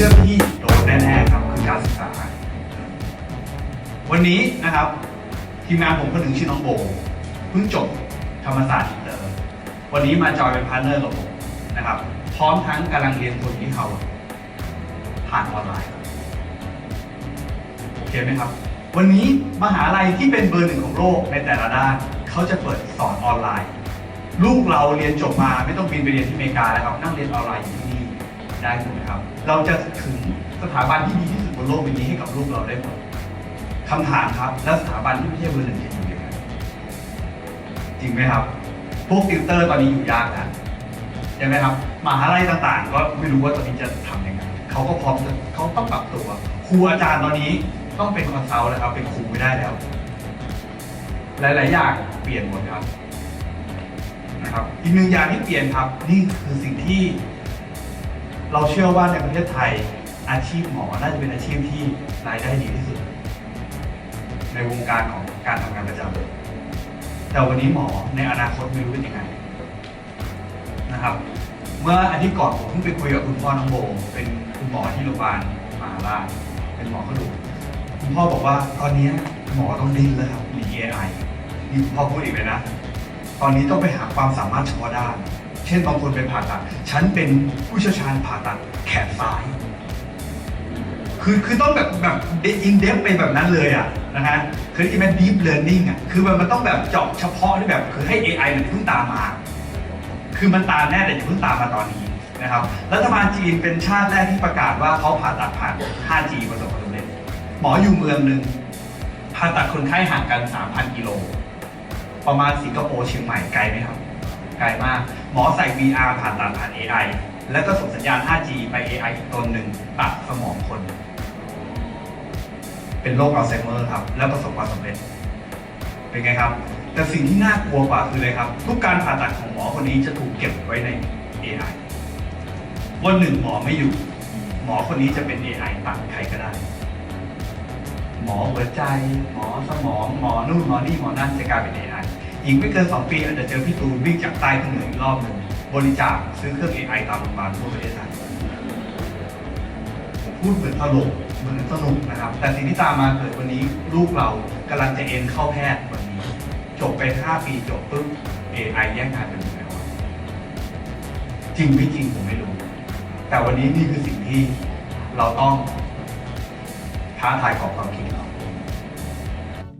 รื่องที่โดนแน่ๆครับคือการศึกษา วันนี้นะครับทีมงานผมคนหนึ่งชื่อน้องโบเพิ่งจบธรรมศาสตร์อินเตอร์วันนี้มาจอยเป็นพาร์ทเนอร์กับผมนะครับ พร้อมทั้งกำลังเรียนคนที่เขาผ่านออนไลน์โอเคไหมครับ วันนี้มหาลัยที่เป็นเบอร์หนึ่งของโลกในแต่ละด้านเขาจะเปิดสอนออนไลน์ ลูกเราเรียนจบมาไม่ต้องบินไปเรียนที่อเมริกาแล้วครับนั่งเรียนออนไลน์อยู่ที่นี่ ได้ถูกไหมครับ เราจะถึงสถาบันที่ดีที่สุดบนโลกใบนี้ให้กับลูกเราได้หมดคำถามครับ แล้วสถาบันที่ไม่ใช่เบอร์หนึ่งจะอยู่ยังไงจริงไหมครับ พวกติวเตอร์ตอนนี้อยู่ยากนะใช่ไหมครับมหาลัยต่างๆ ก็ไม่รู้ว่าตอนนี้จะทำยังไงเขาก็พร้อมจะเขาต้องปรับตัว ครูอาจารย์ตอนนี้ต้องเป็นคอนซัลท์แล้วครับ เป็นครูไม่ได้แล้ว หลายๆอย่างเปลี่ยนหมดครับนะครับ อีกหนึ่งอย่างที่เปลี่ยนครับ นี่คือสิ่งที่ เราเชื่อว่าในประเทศไทยอาชีพหมอน่าจะเป็นอาชีพที่รายได้ดีที่สุด ในวงการของการทำงานประจำแต่วันนี้หมอในอนาคตไม่รู้เป็นยังไงนะครับ เมื่ออาทิตย์ก่อนผมเพิ่งไปคุยกับคุณพ่อน้องโบเป็นคุณหมอที่โรงพยาบาลมหาราชเป็นหมอกระดูกคุณพ่อบอกว่าตอนนี้หมอต้องดิ้นแล้วครับหนี AI นี่คุณพ่อพูดอีกเลยนะ ตอนนี้ต้องไปหาความสามารถเฉพาะด้าน เช่นบางคนไปผ่าตัด ฉันเป็นผู้เชี่ยวชาญผ่าตัดแขนซ้าย คือคือต้องแบบแบบอินเดฟไปแบบนั้นเลยอะนะฮะคือที่มัน deep learning อะคือมันมันต้องแบบเจาะเฉพาะที่แบบคือให้ AI มันเพิ่งตามมา คือมันตามแน่แต่อย่าเพิ่งตามมาตอนนี้นะครับรัฐบาลจีนเป็นชาติแรกที่ประกาศว่าเขาผ่าตัดผ่าน 5G ประสบความสำเร็จหมออยู่เมืองหนึ่งผ่าตัดคนไข้ห่างกัน 3,000 กิโล ประมาณสิงคโปร์เชียงใหม่ไกลไหมครับ ไกลมาก หมอใส่ VR ผ่านตัดผ่าน AI แล้วก็ส่งสัญญาณ 5G ไป AI อีกตนหนึ่งตัดสมองคน เป็นโรคอัลไซเมอร์ครับ แล้วประสบความสำเร็จ เป็นไงครับ แต่สิ่งที่น่ากลัวกว่าคืออะไรครับ ทุกการผ่าตัดของหมอคนนี้จะถูกเก็บไว้ใน AI วันหนึ่งหมอไม่อยู่ หมอคนนี้จะเป็น AI ตัดใครก็ได้ หมอหัวใจ หมอสมอง หมอนู่นหมอนี่หมอนั่นจะกลายเป็น AI อีกไม่เกิน 2 ปีอาจจะเจอพี่ตูนวิ่งจากใต้ขึ้นเหนืออีกรอบหนึ่งบริจาคซื้อเครื่อง AI ตามโรงพยาบาลทั่วประเทศไทยผมพูดเหมือนตลกเหมือนสนุกนะครับ แต่สิ่งที่ตามมาเกิดวันนี้ลูกเรากำลังจะเอ็นเข้าแพทย์วันนี้จบไป 5 ปีจบปุ๊บ AI แย่งงานไปหมดแล้ว จริงไม่จริงผมไม่รู้ แต่วันนี้นี่คือสิ่งที่เราต้องท้าทายขอบความคิดเรา